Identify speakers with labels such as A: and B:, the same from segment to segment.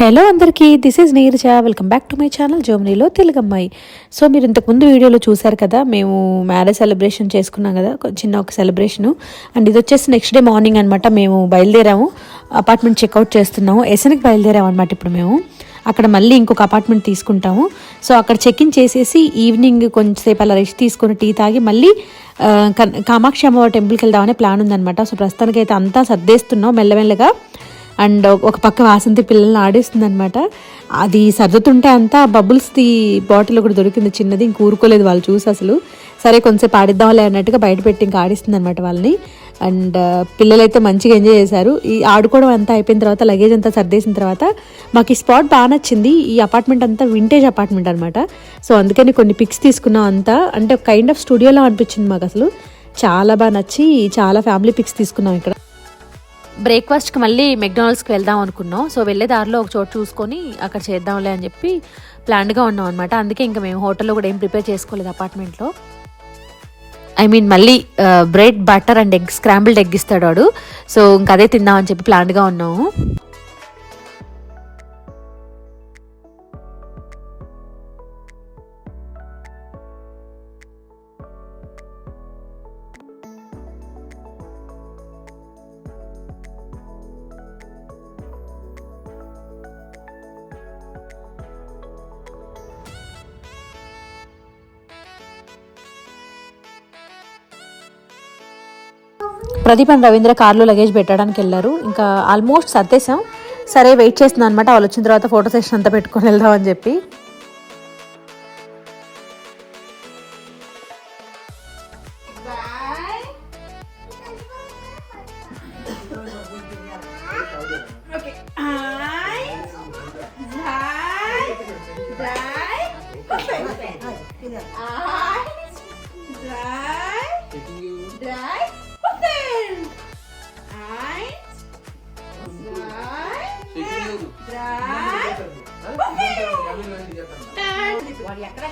A: Hello అందరికీ this is Neeraja. Welcome back to my channel జర్మనీలో తెలుగమ్మాయి. సో మీరు ఇంతకుముందు వీడియోలో చూసారు కదా మేము మ్యారేజ్ సెలబ్రేషన్ చేసుకున్నాం కదా చిన్న ఒక సెలబ్రేషను అండ్ ఇది వచ్చేసి నెక్స్ట్ డే మార్నింగ్ అనమాట మేము బయలుదేరాము. అపార్ట్మెంట్ చెక్అవుట్ చేస్తున్నాము. ఎసన్కి బయలుదేరాము అనమాట ఇప్పుడు మేము. అక్కడ మళ్ళీ ఇంకొక అపార్ట్మెంట్ తీసుకుంటాము. సో అక్కడ చెక్ ఇన్ చేసేసి ఈవినింగ్ కొంచెంసేపు అలా రెస్ట్ తీసుకొని టీ తాగి మళ్ళీ కన్- కామాక్షి అమ్మవారి టెంపుల్కి వెళ్దామనే ప్లాన్ ఉందన్నమాట. సో ప్రస్తుతానికి అయితే అంతా సర్దేస్తున్నాం మెల్లమెల్లగా. అండ్ ఒక పక్క వాసంతి పిల్లల్ని ఆడేస్తుంది అనమాట అది సర్దుతుంటే అంతా బబుల్స్ది బాటిల్ ఒకటి దొరికింది. చిన్నది ఇంక ఊరుకోలేదు వాళ్ళు చూసి అసలు. సరే కొంచెంసేపు ఆడిద్దాంలే అన్నట్టుగా బయట పెట్టి ఇంకా ఆడిస్తుంది అనమాట వాళ్ళని. అండ్ పిల్లలైతే మంచిగా ఎంజాయ్ చేశారు. ఈ ఆడుకోవడం అంతా అయిపోయిన తర్వాత లగేజ్ అంతా సర్దేసిన తర్వాత మాకు ఈ స్పాట్ బాగా నచ్చింది. ఈ అపార్ట్మెంట్ అంతా వింటేజ్ అపార్ట్మెంట్ అనమాట సో అందుకని కొన్ని పిక్స్ తీసుకున్నాం అంతా. అంటే కైండ్ ఆఫ్ స్టూడియోలో అనిపించింది మాకు అసలు. చాలా బాగా నచ్చి చాలా ఫ్యామిలీ పిక్స్ తీసుకున్నాం ఇక్కడ. బ్రేక్ఫాస్ట్కి మళ్ళీ మెక్డానల్డ్స్కి వెళ్దాం అనుకున్నాం. సో వెళ్ళే దారిలో ఒక చోటు చూసుకొని అక్కడ చేద్దాంలే అని చెప్పి ప్లాన్డ్గా ఉన్నాం అనమాట అందుకే ఇంకా మేము హోటల్లో కూడా ఏం ప్రిపేర్ చేసుకోలేదు అపార్ట్మెంట్లో. ఐ మీన్ మళ్ళీ bread butter and egg scrambled egg ఇస్తాడు వాడు. సో ఇంకా అదే తిందామని చెప్పి ప్లాన్డ్గా ఉన్నాము. ప్రదీప్ అండ్ రవీంద్ర కార్లో లగేజ్ పెట్టడానికి వెళ్ళారు ఇంకా ఆల్మోస్ట్ సర్దేశాం సరే వెయిట్ చేస్తున్నాను అనమాట వాళ్ళు వచ్చిన తర్వాత ఫోటో సెషన్ అంతా పెట్టుకొని వెళ్దాం అని చెప్పి
B: Ah!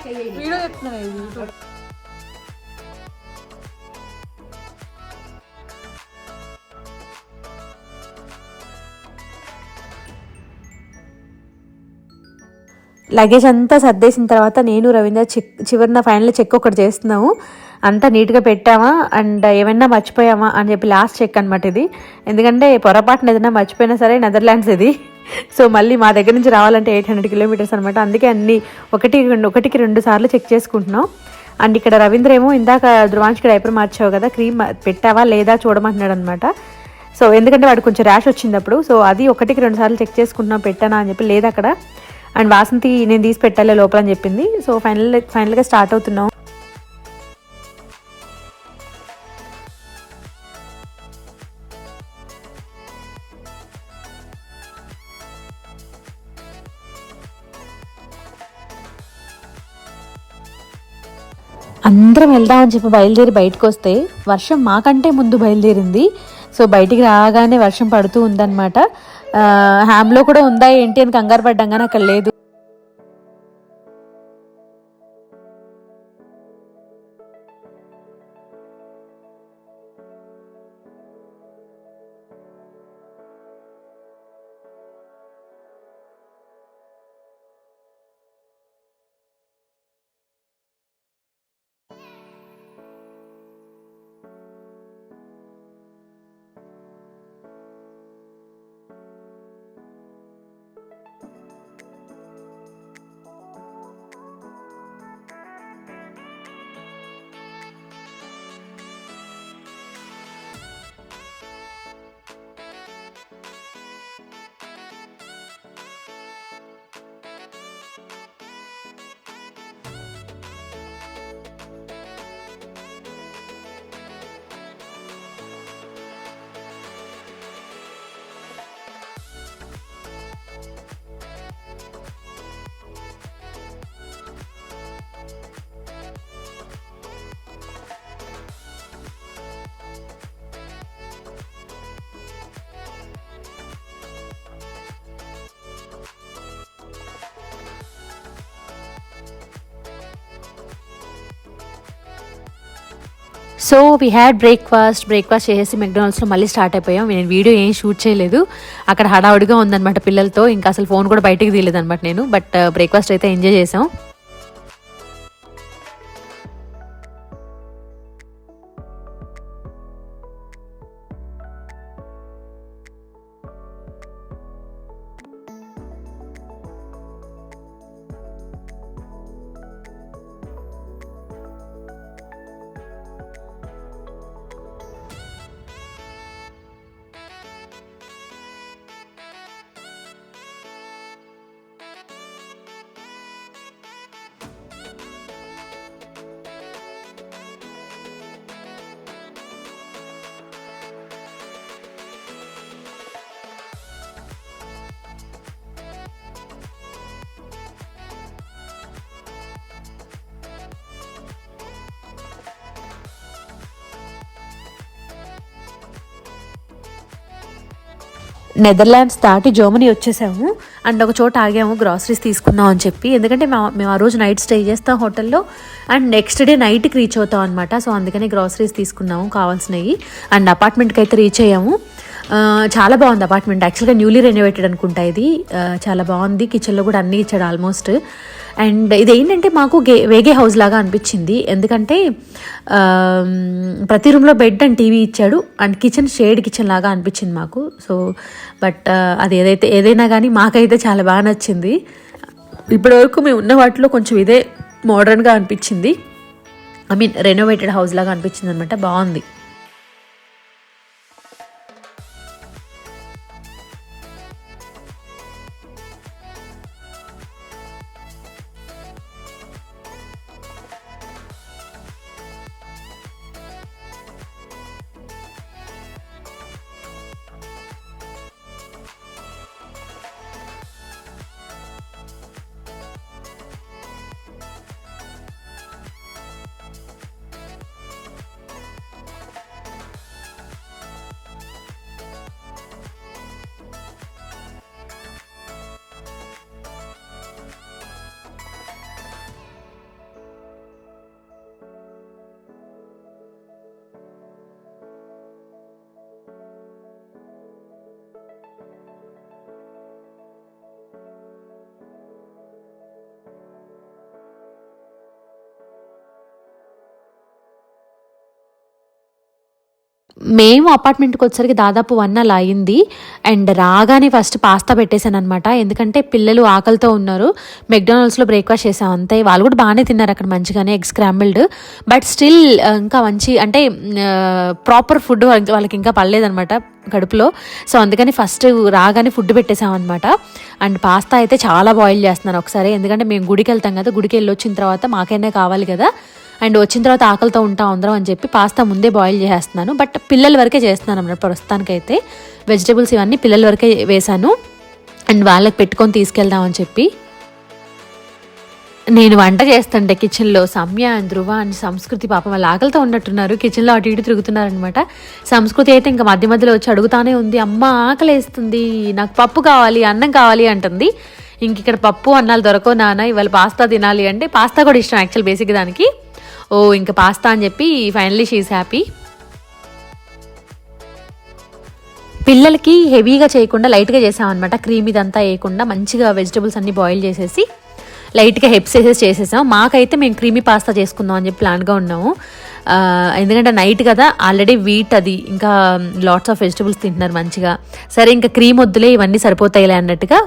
A: వీడియో లగేజ్ అంతా సర్దేసిన తర్వాత నేను రవీంద్ర చెక్ చివరిన ఫైనల్ చెక్ ఒకటి చేస్తున్నాము. అంతా నీట్గా పెట్టామా? అండ్ ఏమైనా మర్చిపోయామా? అని చెప్పి లాస్ట్ చెక్ అనమాట ఇది. ఎందుకంటే పొరపాటున ఏదైనా మర్చిపోయినా సరే నెదర్లాండ్స్ ఇది. సో మళ్ళీ మా దగ్గర నుంచి రావాలంటే ఎయిట్ హండ్రెడ్ కిలోమీటర్స్ అనమాట అందుకే అన్ని ఒకటి రెండు ఒకటికి రెండు సార్లు చెక్ చేసుకుంటున్నాం. అండ్ ఇక్కడ రవీంద్ర ఏమో ఇందాక ధ్రువాంష్కి డైపర్ మార్చావు కదా క్రీమ్ పెట్టావా లేదా చూడమంటున్నాడు అనమాట సో ఎందుకంటే వాడు కొంచెం ర్యాష్ వచ్చింది అప్పుడు. సో అది ఒకటికి రెండు సార్లు చెక్ చేసుకుంటున్నాం పెట్టానా అని చెప్పి లేదు అక్కడ. అండ్ వాసంతి నేను తీసి పెట్టాలి లోపల అని చెప్పింది. సో ఫైనల్ ఫైనల్గా స్టార్ట్ అవుతున్నాం. అందరం వెళ్దామని చెప్పి బయలుదేరి బయటకు వస్తే వర్షం మాకంటే ముందు బయలుదేరింది. సో బయటికి రాగానే వర్షం పడుతూ ఉందన్నమాట. హ్యామ్లో కూడా ఉందా ఏంటి అని కంగారు పడ్డాం కానీ అక్కడ లేదు. So we had breakfast breakfast చేసేసి మెక్డానల్డ్స్లో మళ్ళీ స్టార్ట్ అయిపోయాం. నేను వీడియో ఏం షూట్ చేయలేదు. అక్కడ హడావుడిగా ఉందన్నమాట పిల్లలతో. ఇంకా అసలు ఫోన్ కూడా బయటకు తీయలేదు అనమాట నేను బట్ బ్రేక్ఫాస్ట్ uh, అయితే ఎంజాయ్ చేసాం. నెదర్లాండ్స్ దాటి జర్మనీ వచ్చేసాము. అండ్ ఒక చోట ఆగాము గ్రాసరీస్ తీసుకుందాం అని చెప్పి. ఎందుకంటే మా- మేము ఆ రోజు నైట్ స్టే చేస్తాం హోటల్లో. అండ్ నెక్స్ట్ డే నైట్కి రీచ్ అవుతాం అనమాట సో అందుకని గ్రాసరీస్ తీసుకున్నాము కావాల్సినవి. అండ్ అపార్ట్మెంట్కి అయితే రీచ్ అయ్యాము. చాలా బాగుంది అపార్ట్మెంట్ యాక్చువల్గా న్యూలీ రెనోవేటెడ్ అనుకుంటా ఇది. చాలా బాగుంది. కిచెన్లో కూడా అన్నీ ఇచ్చాడు ఆల్మోస్ట్ అండ్ ఇది ఏంటంటే మాకు గే వేగే హౌస్ లాగా అనిపించింది. ఎందుకంటే ప్రతి రూమ్లో బెడ్ అండ్ టీవీ ఇచ్చాడు. అండ్ కిచెన్ షేడ్ కిచెన్ లాగా అనిపించింది మాకు. సో బట్ అది ఏదైతే ఏదైనా కానీ మాకైతే చాలా బాగా నచ్చింది. ఇప్పటివరకు మేము ఉన్న వాటిలో కొంచెం ఇదే మోడర్న్గా అనిపించింది. ఐ మీన్ రెనోవేటెడ్ హౌస్ లాగా అనిపించింది అనమాట బాగుంది. మేము అపార్ట్మెంట్కి వచ్చేసరికి దాదాపు వన్ అలా అయింది. అండ్ రాగానే ఫస్ట్ పాస్తా పెట్టేశాను అనమాట ఎందుకంటే పిల్లలు ఆకలితో ఉన్నారు. మెక్డానల్డ్స్లో బ్రేక్ఫాస్ట్ చేసాం అంతే. వాళ్ళు కూడా బాగానే తిన్నారు అక్కడ మంచిగానే ఎగ్ స్క్రాంబిల్డ్ బట్ స్టిల్ ఇంకా మంచి అంటే ప్రాపర్ ఫుడ్ వాళ్ళకి ఇంకా పడలేదనమాట కడుపులో. సో అందుకని ఫస్ట్ రాగానే ఫుడ్ పెట్టేసాం అండ్ పాస్తా అయితే చాలా బాయిల్ చేస్తున్నాను ఒకసారి. ఎందుకంటే మేము గుడికి వెళ్తాం కదా గుడికి వెళ్ళి వచ్చిన తర్వాత మాకైనా కావాలి కదా. అండ్ వచ్చిన తర్వాత ఆకలితో ఉంటాం అందరం అని చెప్పి పాస్తా ముందే బాయిల్ చేసేస్తున్నాను. బట్ పిల్లల వరకే చేస్తున్నాను అన్నమాట ప్రస్తుతానికైతే. వెజిటేబుల్స్ ఇవన్నీ పిల్లల వరకే వేశాను. అండ్ వాళ్ళకి పెట్టుకొని తీసుకెళ్దామని చెప్పి. నేను వంట చేస్తుంటే కిచెన్లో సమ్య అండ్ ధృవ అండ్ సంస్కృతి పాపం వాళ్ళ ఆకలితో ఉన్నట్టున్నారు. కిచెన్లో అటు ఇటు తిరుగుతున్నారనమాట సంస్కృతి అయితే ఇంకా మధ్య మధ్యలో వచ్చి అడుగుతానే ఉంది. అమ్మ ఆకలి వేస్తుంది నాకు పప్పు కావాలి అన్నం కావాలి అంటుంది. ఇంక ఇక్కడ పప్పు అన్నాలు దొరకవు నాన్న. ఇవాళ పాస్తా తినాలి అంటే పాస్తా కూడా ఇష్టం యాక్చువల్ బేసిక్ దానికి. ఓ ఇంకా పాస్తా అని చెప్పి ఫైనల్లీ షీఈ్ హ్యాపీ పిల్లలకి హెవీగా చేయకుండా లైట్గా చేసామన్నమాట. క్రీమ్ ఇదంతా వేయకుండా మంచిగా వెజిటబుల్స్ అన్ని బాయిల్ చేసేసి లైట్గా హెప్స్ వేసేసి చేసేసాం. మాకైతే మేము క్రీమీ పాస్తా చేసుకుందాం అని చెప్పి ప్లాన్గా ఉన్నాము. ఎందుకంటే నైట్ కదా ఆల్రెడీ వీట్ అది ఇంకా లాట్స్ ఆఫ్ వెజిటబుల్స్ తింటున్నారు మంచిగా. సరే ఇంకా క్రీమ్ వద్దులే ఇవన్నీ సరిపోతాయిలే అన్నట్టుగా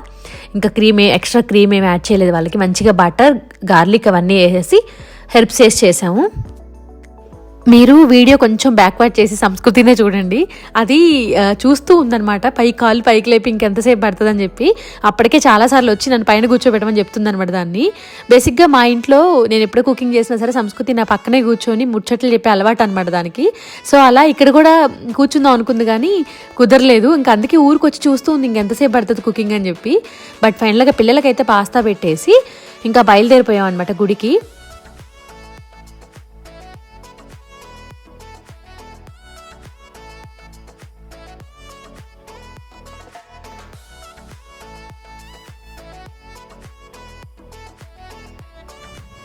A: ఇంకా క్రీమ్ ఎక్స్ట్రా క్రీమ్ ఏమి యాడ్ చేయలేదు వాళ్ళకి. మంచిగా బటర్ గార్లిక్ అవన్నీ వేసేసి హెర్బ్స్ వేసి చేసాము మీరు వీడియో కొంచెం బ్యాక్వర్డ్ చేసి సంస్కృతినే చూడండి. అది చూస్తూ ఉందన్నమాట. పై కాలు పైకి లేపి ఇంకెంతసేపు పడుతుందని చెప్పి. అప్పటికే చాలాసార్లు వచ్చి నన్ను పైన కూర్చోబెట్టమని చెప్తుందనమాట దాన్ని. బేసిక్గా మా ఇంట్లో నేను ఎప్పుడు కుకింగ్ చేసినా సరే సంస్కృతి నా పక్కనే కూర్చొని ముచ్చట్లు చెప్పే అలవాటు అనమాట దానికి. సో అలా ఇక్కడ కూడా కూర్చుందాం అనుకుంది కానీ కుదరలేదు. ఇంకా అందుకే ఊరికి వచ్చి చూస్తూ ఉంది ఇంకెంతసేపు పడుతుంది కుకింగ్ అని చెప్పి. బట్ ఫైనల్గా పిల్లలకైతే పాస్తా పెట్టేసి ఇంకా బయలుదేరిపోయాం అనమాట గుడికి.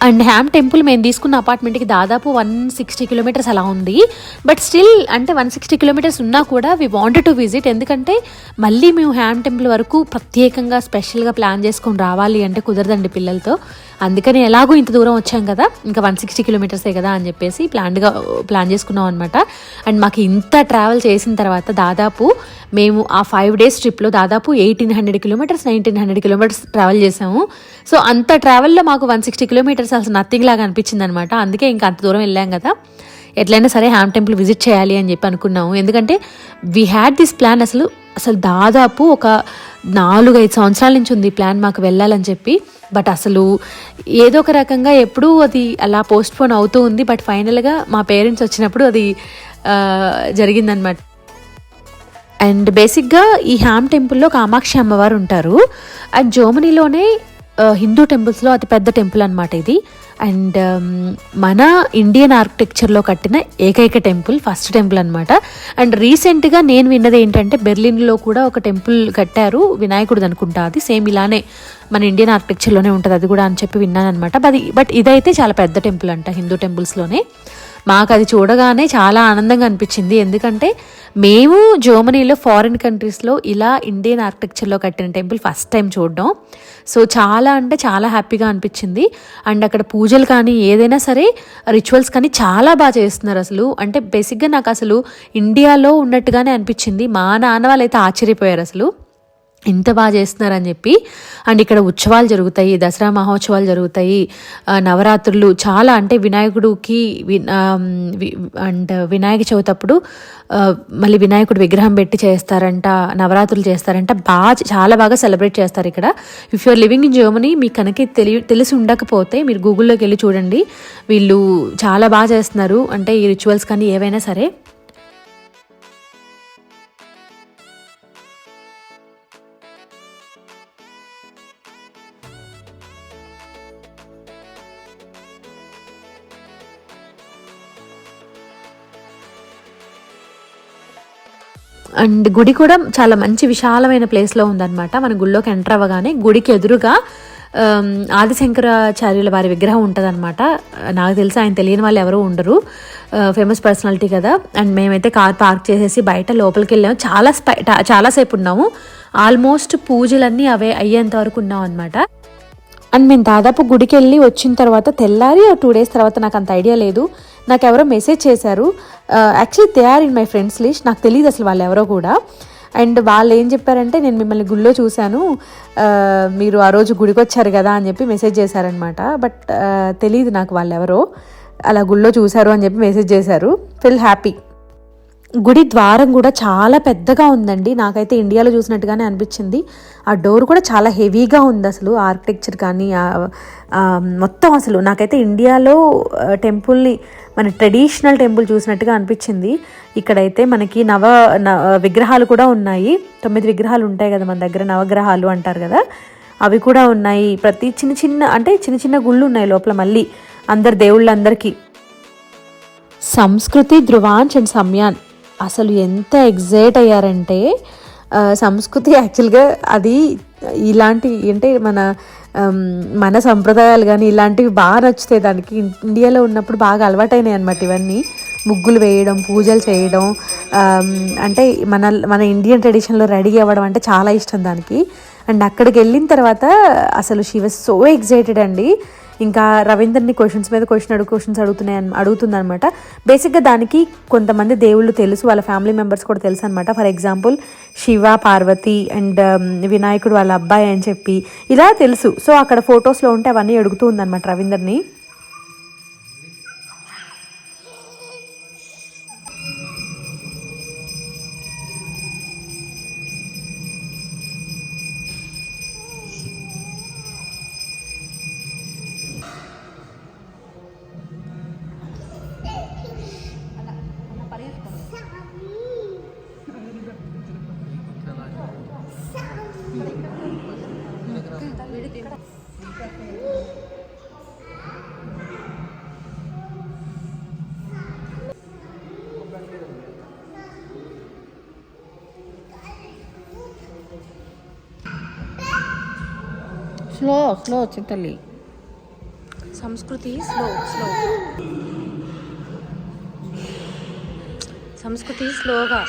A: అండ్ హ్యామ్ టెంపుల్ మేము తీసుకున్న అపార్ట్మెంట్కి దాదాపు వన్ సిక్స్టీ కిలోమీటర్స్ అలా ఉంది. బట్ స్టిల్ అంటే వన్ సిక్స్టీ కిలోమీటర్స్ ఉన్నా కూడా వి వాంటెడ్ టు విజిట్ ఎందుకంటే మళ్ళీ మేము హ్యామ్ టెంపుల్ వరకు ప్రత్యేకంగా స్పెషల్గా ప్లాన్ చేసుకొని రావాలి అంటే కుదరదండి పిల్లలతో. అందుకని ఎలాగో ఇంత దూరం వచ్చాం కదా ఇంకా వన్ సిక్స్టీ కిలోమీటర్సే కదా అని చెప్పేసి ప్లాన్గా ప్లాన్ చేసుకున్నాం అనమాట అండ్ మాకు ఇంత ట్రావెల్ చేసిన తర్వాత దాదాపు మేము ఆ ఫైవ్ డేస్ ట్రిప్లో దాదాపు eighteen hundred kilometres nineteen hundred kilometres travel చేసాము సో అంత ట్రావెల్లో మాకు వన్ సిక్స్టీ కిలోమీటర్స్ అసలు నథింగ్ లాగా అనిపించింది అనమాట అందుకే ఇంకా అంత దూరం వెళ్ళాం కదా. ఎట్లయినా సరే హ్యామ్ టెంపుల్ విజిట్ చేయాలి అని చెప్పి అనుకున్నాము. ఎందుకంటే వీ హ్యాడ్ దిస్ ప్లాన్ అసలు అసలు దాదాపు ఒక నాలుగు ఐదు సంవత్సరాల నుంచి ఉంది ఈ ప్లాన్ మాకు వెళ్ళాలని చెప్పి. బట్ అసలు ఏదో ఒక రకంగా ఎప్పుడూ అది అలా పోస్ట్ పోన్ అవుతూ ఉంది. బట్ ఫైనల్గా మా పేరెంట్స్ వచ్చినప్పుడు అది జరిగిందనమాట. అండ్ బేసిక్గా ఈ హ్యామ్ టెంపుల్లో కామాక్షి అమ్మవారు ఉంటారు. అండ్ జర్మనీలోనే హిందూ టెంపుల్స్లో అతి పెద్ద టెంపుల్ అనమాట ఇది. అండ్ మన ఇండియన్ ఆర్కిటెక్చర్లో కట్టిన ఏకైక టెంపుల్ ఫస్ట్ టెంపుల్ అనమాట అండ్ రీసెంట్గా నేను విన్నది ఏంటంటే బెర్లిన్లో కూడా ఒక టెంపుల్ కట్టారు వినాయకుడు అనుకుంటా అది. సేమ్ ఇలానే మన ఇండియన్ ఆర్కిటెక్చర్లోనే ఉంటుంది అది కూడా అని చెప్పి విన్నాను అనమాట బట్ బట్ ఇదైతే చాలా పెద్ద టెంపుల్ అంట హిందూ టెంపుల్స్లోనే. మాకు అది చూడగానే చాలా ఆనందంగా అనిపించింది. ఎందుకంటే మేము జర్మనీలో ఫారిన్ కంట్రీస్లో ఇలా ఇండియన్ ఆర్కిటెక్చర్లో కట్టిన టెంపుల్ ఫస్ట్ టైం చూడడం. సో చాలా అంటే చాలా హ్యాపీగా అనిపించింది. అండ్ అక్కడ పూజలు కానీ ఏదైనా సరే రిచువల్స్ కానీ చాలా బాగా చేస్తున్నారు అసలు. అంటే బేసిక్గా నాకు అసలు ఇండియాలో ఉన్నట్టుగానే అనిపించింది. మా నాన్న వాళ్ళైతే ఆశ్చర్యపోయారు అసలు. ఇంత బాగా చేస్తున్నారని చెప్పి అండ్ ఇక్కడ ఉత్సవాలు జరుగుతాయి దసరా మహోత్సవాలు జరుగుతాయి నవరాత్రులు చాలా అంటే వినాయకుడికి అండ్ వినాయక చవితి అప్పుడు మళ్ళీ వినాయకుడు విగ్రహం పెట్టి చేస్తారంట నవరాత్రులు చేస్తారంట బాగా చాలా బాగా సెలబ్రేట్ చేస్తారు ఇక్కడ. If you're living in Germany మీకు కనుక తెలి తెలిసి ఉండకపోతే మీరు గూగుల్లోకి వెళ్ళి చూడండి. వీళ్ళు చాలా బాగా చేస్తున్నారు అంటే ఈ రిచువల్స్ కానీ ఏవైనా సరే. అండ్ గుడి కూడా చాలా మంచి విశాలమైన ప్లేస్లో ఉందన్నమాట. మన గుళ్ళోకి ఎంటర్ అవ్వగానే గుడికి ఎదురుగా ఆదిశంకరాచార్యుల వారి విగ్రహం ఉంటుందన్నమాట. నాకు తెలిసి ఆయన తెలియని వాళ్ళు ఎవరు ఉండరు. ఫేమస్ పర్సనాలిటీ కదా. అండ్ మేమైతే కార్ పార్క్ చేసేసి బయట లోపలికి వెళ్ళాము. చాలా స్పై చాలాసేపు ఉన్నాము. ఆల్మోస్ట్ పూజలన్నీ అవే అయ్యేంత వరకు ఉన్నాం అనమాట అండ్ మేము దాదాపు గుడికి వెళ్ళి వచ్చిన తర్వాత తెల్లారి టూ డేస్ తర్వాత నాకు అంత ఐడియా లేదు. Uh, నాకు ఎవరో మెసేజ్ చేశారు actually they are in my friends list నాకు తెలియదు అసలు వాళ్ళు ఎవరో కూడా. అండ్ వాళ్ళు ఏం చెప్పారంటే నేను మిమ్మల్ని గుళ్ళో చూశాను. Uh, మీరు ఆ రోజు గుడికి వచ్చారు కదా అని చెప్పి మెసేజ్ చేశారనమాట బట్ uh, తెలియదు నాకు వాళ్ళు ఎవరో. అలా గుళ్ళో చూశారు అని చెప్పి మెసేజ్ చేశారు. ఫిల్ హ్యాపీ గుడి ద్వారం కూడా చాలా పెద్దగా ఉందండి. నాకైతే ఇండియాలో చూసినట్టుగానే అనిపించింది. ఆ డోర్ కూడా చాలా హెవీగా ఉంది అసలు. ఆర్కిటెక్చర్ కానీ మొత్తం అసలు. నాకైతే ఇండియాలో టెంపుల్ని మన ట్రెడిషనల్ టెంపుల్ చూసినట్టుగా అనిపించింది. ఇక్కడైతే మనకి నవ న- విగ్రహాలు కూడా ఉన్నాయి. తొమ్మిది విగ్రహాలు ఉంటాయి కదా మన దగ్గర నవగ్రహాలు అంటారు కదా. అవి కూడా ఉన్నాయి. ప్రతి చిన్న చిన్న అంటే చిన్న చిన్న గుళ్ళు ఉన్నాయి లోపల మళ్ళీ. అందరు దేవుళ్ళందరికీ. సంస్కృతి ధ్రువాంచ్ అండ్ సమ్యాన్. అసలు ఎంత ఎగ్జైట్ అయ్యారంటే సంస్కృతి యాక్చువల్గా అది ఇలాంటి అంటే మన మన సంప్రదాయాలు కానీ ఇలాంటివి బాగా నచ్చుతాయి దానికి. ఇండియాలో ఉన్నప్పుడు బాగా అలవాటైనాయి అనమాట ఇవన్నీ. ముగ్గులు వేయడం పూజలు చేయడం అంటే మన మన ఇండియన్ ట్రెడిషన్లో రెడీ అవ్వడం అంటే చాలా ఇష్టం దానికి. అండ్ అక్కడికి వెళ్ళిన తర్వాత అసలు షీ వాజ్ సో ఎగ్జైటెడ్ అండి. ఇంకా రవీంద్రని క్వశ్చన్స్ మీద క్వశ్చన్ అడుగు క్వశ్చన్స్ అడుగుతున్నాయి అడుగుతుంది అనమాట బేసిక్గా దానికి కొంతమంది దేవుళ్ళు తెలుసు వాళ్ళ ఫ్యామిలీ మెంబర్స్ కూడా తెలుసు అనమాట for example Shiva Parvati and um, వినాయకుడు వాళ్ళ అబ్బాయి అని చెప్పి. ఇలా తెలుసు. సో అక్కడ ఫొటోస్లో ఉంటే అవన్నీ అడుగుతూ ఉందన్నమాట రవీందర్ని.
B: స్లో స్లో చిత్తల్లి
A: సంస్కృతి స్లో స్లో సంస్కృతి స్లోగా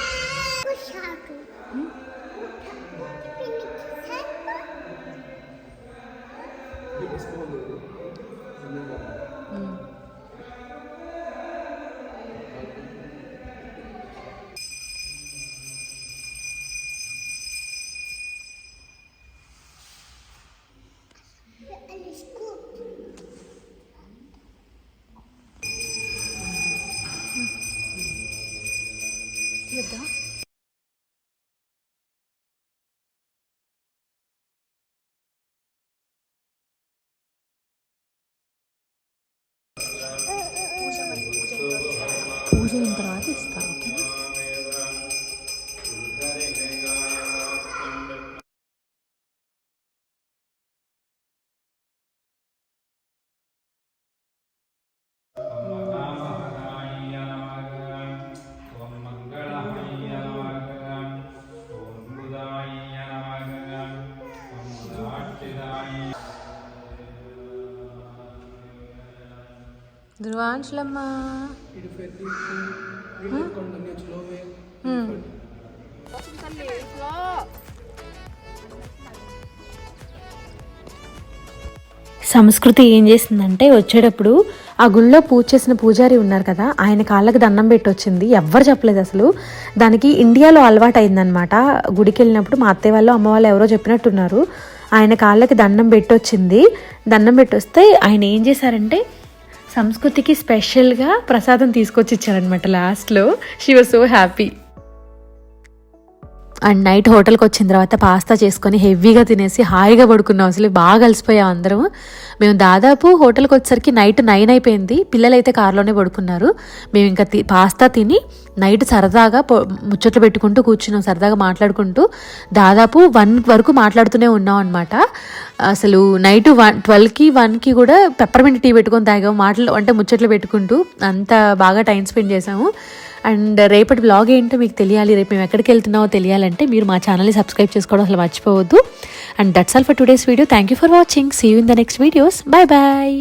A: ధ్రువాంశలమ్మ. సంస్కృతి ఏం చేసిందంటే వచ్చేటప్పుడు ఆ గుళ్ళో పూజ చేసిన పూజారి ఉన్నారు కదా ఆయన కాళ్ళకి దండం పెట్టి వచ్చింది ఎవ్వరు చెప్పలేదు అసలు. దానికి ఇండియాలో అలవాటు అయిందనమాట గుడికి వెళ్ళినప్పుడు మా అత్తయ్య వాళ్ళు అమ్మ వాళ్ళు ఎవరో చెప్పినట్టున్నారు. ఆయన కాళ్ళకి దండం పెట్టి వచ్చింది దండం పెట్టి వస్తే ఆయన ఏం చేశారంటే సంస్కృతికి స్పెషల్గా ప్రసాదం తీసుకొచ్చి ఇచ్చారనమాట లాస్ట్లో she was so happy and night హోటల్కి వచ్చిన తర్వాత పాస్తా చేసుకొని హెవీగా తినేసి హాయిగా పడుకున్నాం. అసలు బాగా కలిసిపోయాం అందరం మేము దాదాపు హోటల్కి వచ్చేసరికి నైట్ నైన్ అయిపోయింది. పిల్లలైతే కారులోనే పడుకున్నారు. మేము ఇంకా తి- పాస్తా తిని నైట్ సరదాగా ముచ్చట్లు పెట్టుకుంటూ కూర్చున్నాం. సరదాగా మాట్లాడుకుంటూ దాదాపు వన్ వరకు మాట్లాడుతూనే ఉన్నాం అనమాట అసలు నైట్ వన్ ట్వెల్వ్కి వన్కి కూడా పెప్పర్మెంట్ టీ పెట్టుకొని తాగాము. మాటలు అంటే ముచ్చట్లు పెట్టుకుంటూ అంత బాగా టైం స్పెండ్ చేసాము అండ్ రేపటి బ్లాగ్ ఏంటో మీకు తెలియాలి. రేపు మేము ఎక్కడికి వెళ్తున్నామో తెలియాలంటే మీరు మా ఛానల్ని సబ్స్క్రైబ్ చేసుకోవడం అసలు మర్చిపోవద్దు. And that's all for today's video thank you for watching see you in the next videos bye bye